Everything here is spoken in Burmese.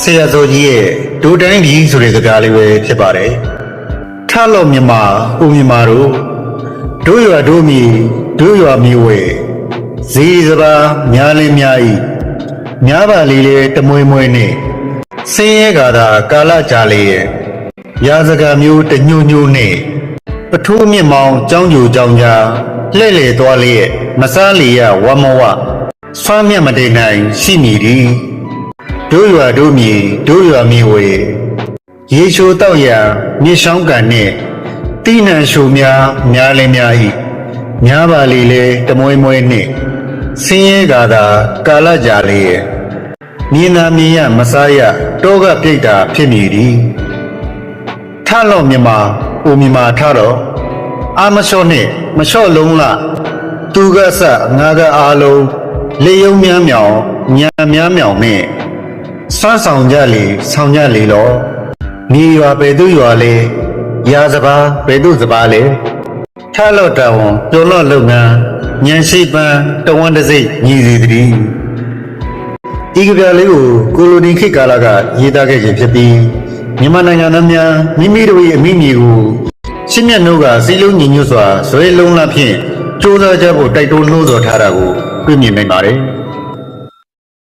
ဆရာတော်ကြီးရဲ့ဒိုတိုင်းကြီးဆိုတဲ့စကားလေးပဲဖြစ်ပါတယ်ထလော့မြမဦးမြမတို့တို့ရွာတို့မီတို့ရွာမီဝဲဇီစပါများလင်းများဤများပါလေးလေတမွေမွေနဲ့ဆင်းရဲကာသာကာလကြာလေးရဲ့ရာစကားမျိုးတညို့ညို့နဲ့ပထိုးမြင့်မောင်ကြောင်းကြူကြောင်းကြားလှဲ့လေသွားလေးရဲ့မစားလီရဝမဝဆွမ်းမြတ်မတိန်နိုင်ရှိမည်ဒီ တို့ရွာတို့မြေတို့ရွာမြေဝေရေချိုတောက်ရာမြေဆောင်ကန်နှင့်တိနံရှုများများလည်းများ၏များပါလေလေတမွေးမွေးနှင့်ဆင်းရဲကာသာကာလကြာလေရဲ့မြင်သာမြင်ရမစားရတောကပြိတ်တာဖြစ်မည်သည်ထလော့မြမဦးမြမထတော့အာမလျှော့နှင့်မလျှော့လုံးလားသူကဆငါကအားလုံးလေယုံများမြောင်ညာများမြောင်နှင့် စွမ်းဆောင်ကြလေဆောင်ကြလေလောမြေရွာပေသူရွာလေရာစပါပေသူစပါလေထလော့တဝန်ပြုံလော့လုပ်ငန်းညံရှိပန်းတဝန်တစိတ်ညီစီတည်းဒီကပြလေးကိုကိုလိုနီခေတ်ကာလကရေးသားခဲ့ခြင်းဖြစ်ပြီးမြန်မာနိုင်ငံသားများမိမိတို့ရဲ့အမိမြေကိုရှင်းမြတ်နှုတ်ကစီလုံးညီညွတ်စွာဇွဲလုံးလဖြင့်စ조사ကြဖို့တိုက်တွန်းနှိုးဆော်ထားတာကိုတွေ့မြင်နိုင်ပါတယ်